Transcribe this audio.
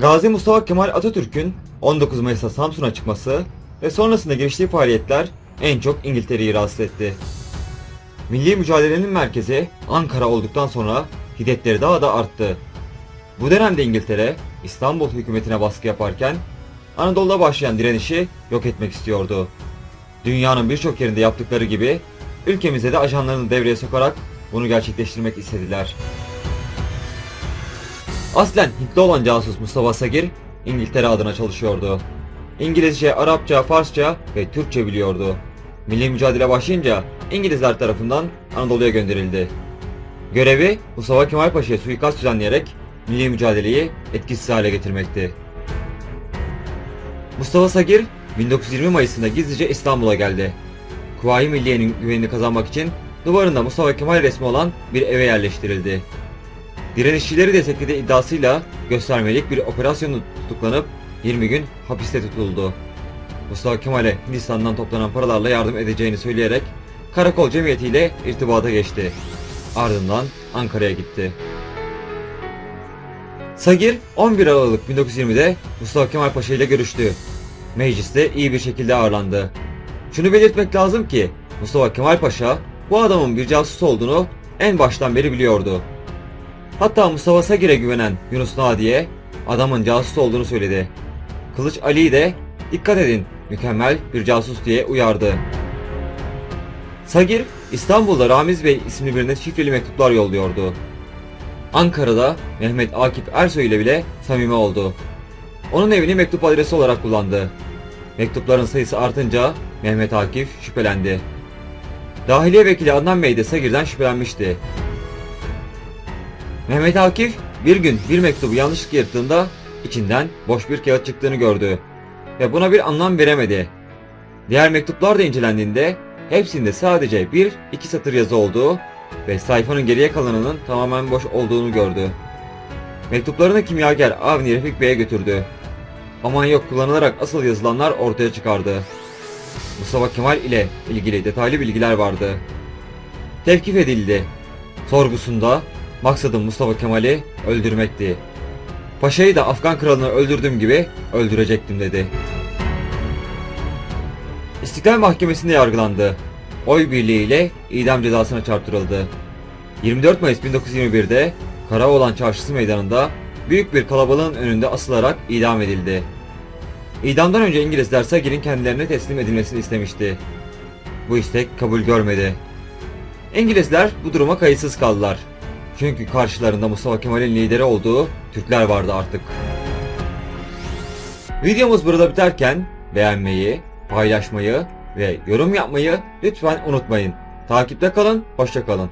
Gazi Mustafa Kemal Atatürk'ün 19 Mayıs'ta Samsun'a çıkması ve sonrasında giriştiği faaliyetler en çok İngiltere'yi rahatsız etti. Milli mücadelenin merkezi Ankara olduktan sonra hiddetleri daha da arttı. Bu dönemde İngiltere, İstanbul hükümetine baskı yaparken Anadolu'da başlayan direnişi yok etmek istiyordu. Dünyanın birçok yerinde yaptıkları gibi ülkemize de ajanlarını devreye sokarak bunu gerçekleştirmek istediler. Aslen Hintli olan casus Mustafa Sagir, İngiltere adına çalışıyordu. İngilizce, Arapça, Farsça ve Türkçe biliyordu. Milli mücadele başlayınca İngilizler tarafından Anadolu'ya gönderildi. Görevi Mustafa Kemal Paşa'ya suikast düzenleyerek milli mücadeleyi etkisiz hale getirmekti. Mustafa Sagir 1920 Mayıs'ında gizlice İstanbul'a geldi. Kuvayi Milliye'nin güvenini kazanmak için duvarında Mustafa Kemal resmi olan bir eve yerleştirildi. Direnişçileri desteklediği iddiasıyla göstermelik bir operasyonda tutuklanıp 20 gün hapiste tutuldu. Mustafa Kemal'e Hindistan'dan toplanan paralarla yardım edeceğini söyleyerek Karakol Cemiyeti ile irtibata geçti. Ardından Ankara'ya gitti. Sagir 11 Aralık 1920'de Mustafa Kemal Paşa ile görüştü. Mecliste iyi bir şekilde ağırlandı. Şunu belirtmek lazım ki Mustafa Kemal Paşa bu adamın bir casus olduğunu en baştan beri biliyordu. Hatta Mustafa Sagir'e güvenen Yunus Nadi'ye adamın casus olduğunu söyledi. Kılıç Ali'yi de dikkat edin mükemmel bir casus diye uyardı. Sagir İstanbul'da Ramiz Bey isimli birine şifreli mektuplar yolluyordu. Ankara'da Mehmet Akif Ersoy ile bile samimi oldu. Onun evini mektup adresi olarak kullandı. Mektupların sayısı artınca Mehmet Akif şüphelendi. Dahiliye Vekili Adnan Bey de Sagir'den şüphelenmişti. Mehmet Akif bir gün bir mektubu yanlışlıkla yırttığında içinden boş bir kağıt çıktığını gördü ve buna bir anlam veremedi. Diğer mektuplar da incelendiğinde hepsinde sadece bir iki satır yazı olduğu ve sayfanın geriye kalanının tamamen boş olduğunu gördü. Mektuplarını kimyager Avni Refik Bey'e götürdü. Aman yok kullanılarak asıl yazılanlar ortaya çıkardı. Mustafa Kemal ile ilgili detaylı bilgiler vardı. Tevkif edildi. Sorgusunda maksadım Mustafa Kemal'i öldürmekti. Paşa'yı da Afgan kralını öldürdüğüm gibi öldürecektim dedi. İstiklal Mahkemesi'nde yargılandı. Oy birliğiyle idam cezasına çarptırıldı. 24 Mayıs 1921'de Karaoğlan Çarşısı meydanında büyük bir kalabalığın önünde asılarak idam edildi. İdamdan önce İngilizler Sagir'in kendilerine teslim edilmesini istemişti. Bu istek kabul görmedi. İngilizler bu duruma kayıtsız kaldılar. Çünkü karşılarında Mustafa Kemal'in lideri olduğu Türkler vardı artık. Videomuz burada biterken beğenmeyi, paylaşmayı ve yorum yapmayı lütfen unutmayın. Takipte kalın, hoşça kalın.